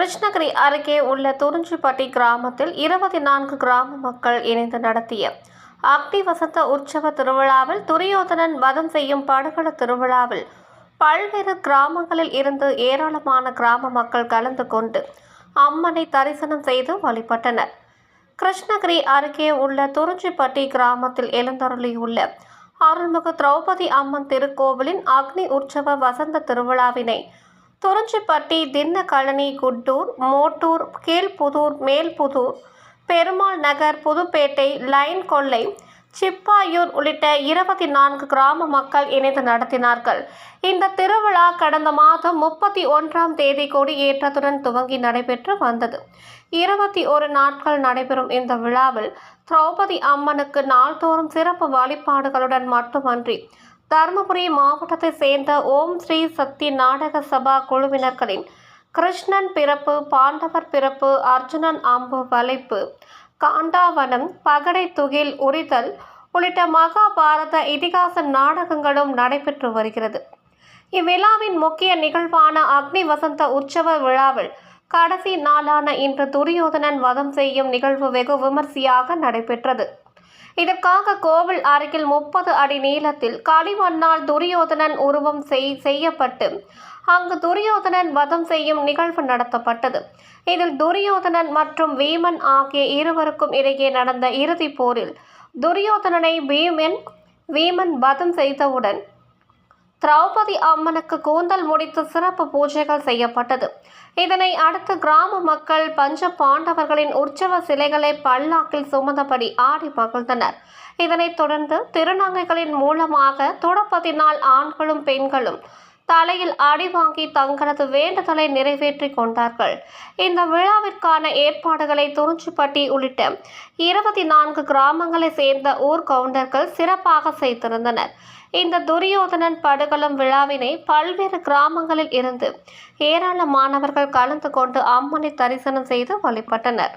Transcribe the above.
கிருஷ்ணகிரி அருகே உள்ள துறிஞ்சிப்பட்டி கிராமத்தில் இருபத்தி நான்கு கிராம மக்கள் இணைந்து நடத்திய அக்னி வசந்த உற்சவ திருவிழாவில் துரியோதனன் வதம் செய்யும் படுகள திருவிழாவில் பல்வேறு கிராமங்களில் இருந்து ஏராளமான கிராம மக்கள் கலந்து கொண்டு அம்மனை தரிசனம் செய்து வழிபட்டனர். கிருஷ்ணகிரி அருகே உள்ள துறிஞ்சிப்பட்டி கிராமத்தில் எழுந்தருளியுள்ள அருள்மிகு திரௌபதி அம்மன் திருக்கோவிலின் அக்னி உற்சவ வசந்த திருவிழாவினை துறஞ்சிப்பட்டி தின்னக்கழனி குட்டூர் மோட்டூர் கீழ்புதூர் மேல்புதூர் பெருமாள் நகர் புதுப்பேட்டை லைன் கொல்லை சிப்பாயூர் உள்ளிட்ட இருபத்தி நான்கு கிராம மக்கள் இணைந்து நடத்தினார்கள். இந்த திருவிழா கடந்த மாதம் முப்பத்தி ஒன்றாம் தேதி கொடியேற்றத்துடன் துவங்கி நடைபெற்று வந்தது. இருபத்தி ஒரு நாட்கள் நடைபெறும் இந்த விழாவில் திரௌபதி அம்மனுக்கு நாள்தோறும் சிறப்பு வழிபாடுகளுடன் மட்டுமன்றி தருமபுரி மாவட்டத்தைச் சேர்ந்த ஓம் ஸ்ரீ சக்தி நாடக சபா குழுவினர்களின் கிருஷ்ணன் பிறப்பு பாண்டவர் பிறப்பு அர்ஜுனன் அம்பு வளைப்பு காண்டாவனம் பகடை துகில் உரிதல் உள்ளிட்ட மகாபாரத இதிகாச நாடகங்களும் நடைபெற்று வருகிறது. இவ்விழாவின் முக்கிய நிகழ்வான அக்னி வசந்த உற்சவ விழாவில் கடைசி நாளான இன்று துரியோதனன் வதம் செய்யும் நிகழ்வு வெகு விமர்சையாக நடைபெற்றது. இதற்காக கோவில் அருகில் முப்பது அடி நீளத்தில் களிமண்ணால் துரியோதனன் உருவம் செய் செய்யப்பட்டு அங்கு துரியோதனன் வதம் செய்யும் நிகழ்வு நடத்தப்பட்டது. இதில் துரியோதனன் மற்றும் வீமன் ஆகிய இருவருக்கும் இடையே நடந்த இறுதிப் போரில் துரியோதனனை வீமன் வீமன் வதம் செய்தவுடன் திரௌபதி அம்மனுக்கு கூந்தல் முடித்து சிறப்பு பூஜைகள் செய்யப்பட்டது. இதனை அடுத்து கிராம மக்கள் பஞ்ச பாண்டவர்களின் உற்சவ சிலைகளை பல்லாக்கில் சுமந்தபடி ஆடி மகிழ்ந்தனர். இதனைத் தொடர்ந்து திருநங்கைகளின் மூலமாக துடப்பதினால் ஆண்களும் பெண்களும் தலையில் அடி வாங்கி தங்களது வேண்டுதலை நிறைவேற்றிக் கொண்டார்கள். இந்த விழாவிற்கான ஏற்பாடுகளை துறிஞ்சிப்பட்டி உள்ளிட்ட இருபத்தி நான்கு கிராமங்களை சேர்ந்த ஊர் கவுண்டர்கள் சிறப்பாக செய்திருந்தனர். இந்த துரியோதனன் படுகளும் விழாவினை பல்வேறு கிராமங்களில் இருந்து ஏராளமானவர்கள் கலந்து கொண்டு அம்மனை தரிசனம் செய்து வழிபட்டனர்.